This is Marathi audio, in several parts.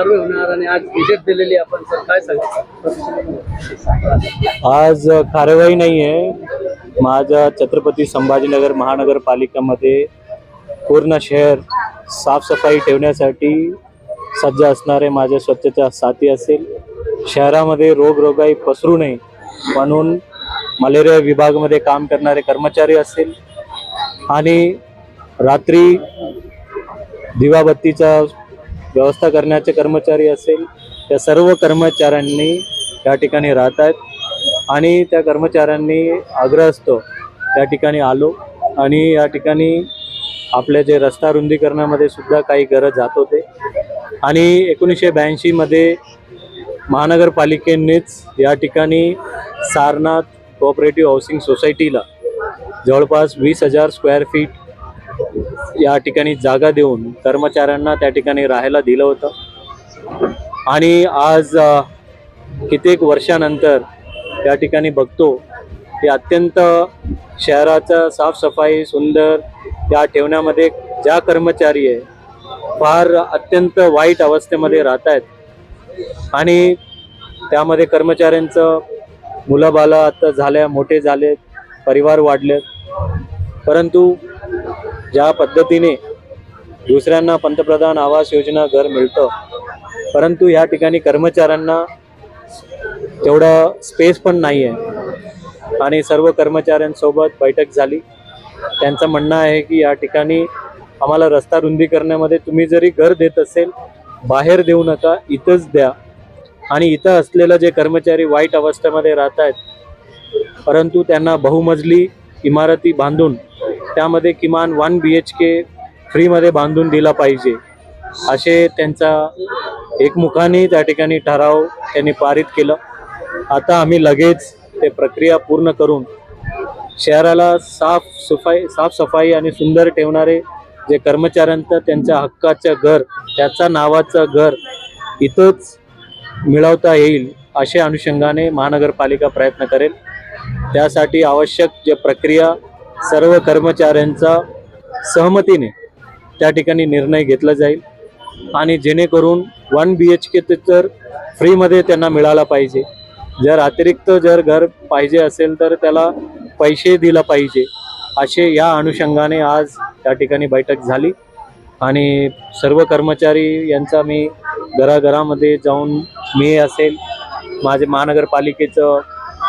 सर्वे होणार आणि आज विजेत दिलेली आपण सर काय सांगितलं आज कार्यवाही नाही आहे. माझ्या छत्रपती संभाजीनगर महानगरपालिकामध्ये पूर्ण शहर साफसफाई ठेवण्यासाठी सज्ज असणारे माझे स्वच्छता साथी असेल. शहरामध्ये रोगरोगाई पसरू नये म्हणून मलेरिया विभागमध्ये काम करणारे कर्मचारी असतील आणि रात्री दिवाबत्तीचा व्यवस्था करण्याचे कर्मचारी असेल त्या सर्व कर्मचाऱ्यांनी त्या ठिकाणी राहत आहेत आणि त्या कर्मचाऱ्यांनी आग्रह असतो त्या ठिकाणी आलो आणि या ठिकाणी आपल्या जे रस्ता रुंदीकरणामध्ये सुद्धा काही गरज जात होते. आणि एकोणीसशे ब्याऐंशीमध्ये महानगरपालिकेनेच या ठिकाणी सारनाथ कोऑपरेटिव्ह हाऊसिंग सोसायटीला जवळपास वीस हजार स्क्वेअर फीट या ठिकाणी जागा देऊन कर्मचाऱ्यांना त्या ठिकाणी राहायला दिलं होतं. आणि आज कित्येक वर्षानंतर त्या ठिकाणी बघतो की अत्यंत शहराचं साफसफाई सुंदर या ठेवण्यामध्ये ज्या कर्मचारी आहे फार अत्यंत वाईट अवस्थेमध्ये राहत आहेत आणि त्यामध्ये कर्मचाऱ्यांचं मुलं आता झाल्या मोठे झाले परिवार वाढलेत. परंतु ज्या पद्धतीने दुसऱ्यांना पंतप्रधान आवास योजना घर मिळतं परंतु या ठिकाणी कर्मचाऱ्यांना तेवढं स्पेस पण नाही आहे आणि सर्व कर्मचाऱ्यांसोबत बैठक झाली. त्यांचं म्हणणं आहे की या ठिकाणी आम्हाला रस्ता रुंदी करण्यामध्ये तुम्ही जरी घर देत असेल बाहेर देऊ नका इथंच द्या. आणि इथं असलेलं जे कर्मचारी वाईट अवस्थेमध्ये राहत आहेत परंतु त्यांना बहुमजली इमारती बांधून त्यामध्ये किमान वन बी एच के फ्रीमध्ये बांधून दिला पाहिजे. असे त्यांचा एकमुखाने त्या ठिकाणी ठराव त्यांनी पारित केलं. आता आम्ही लगेच ते प्रक्रिया पूर्ण करून शहराला साफ सफाई साफसफाई आणि सुंदर ठेवणारे जे कर्मचाऱ्यांचं त्यांच्या हक्काचं घर त्याचा नावाचं घर इथंच मिळवता येईल अशा अनुषंगाने महानगरपालिका प्रयत्न करेल. त्यासाठी आवश्यक जे प्रक्रिया सर्व कर्मचाऱ्यांचा सहमतीने त्या ठिकाणी निर्णय घेतला जाईल. आणि जेणेकरून वन बी एच के तर फ्रीमध्ये त्यांना मिळाला पाहिजे. जर अतिरिक्त जर घर पाहिजे असेल तर त्याला पैसे दिला पाहिजे. असे या अनुषंगाने आज त्या ठिकाणी बैठक झाली. आणि सर्व कर्मचारी यांचा मी घराघरामध्ये जाऊन मी असेल. माझे महानगरपालिकेचं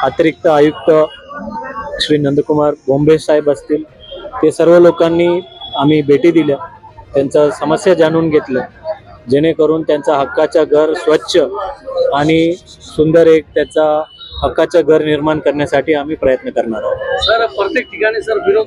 अतिरिक्त आयुक्त श्री नंदकुमार बोंबे साहेब असतील ते सर्व लोकांनी आम्ही भेटी दिल्या. त्यांच्या समस्या जाणून घेतल्या. जेणेकरून त्यांचा हक्काचा घर स्वच्छ आणि सुंदर एक त्याचा हक्काचं घर निर्माण करण्यासाठी आम्ही प्रयत्न करणार आहोत. सर प्रत्येक ठिकाणी सर विरोध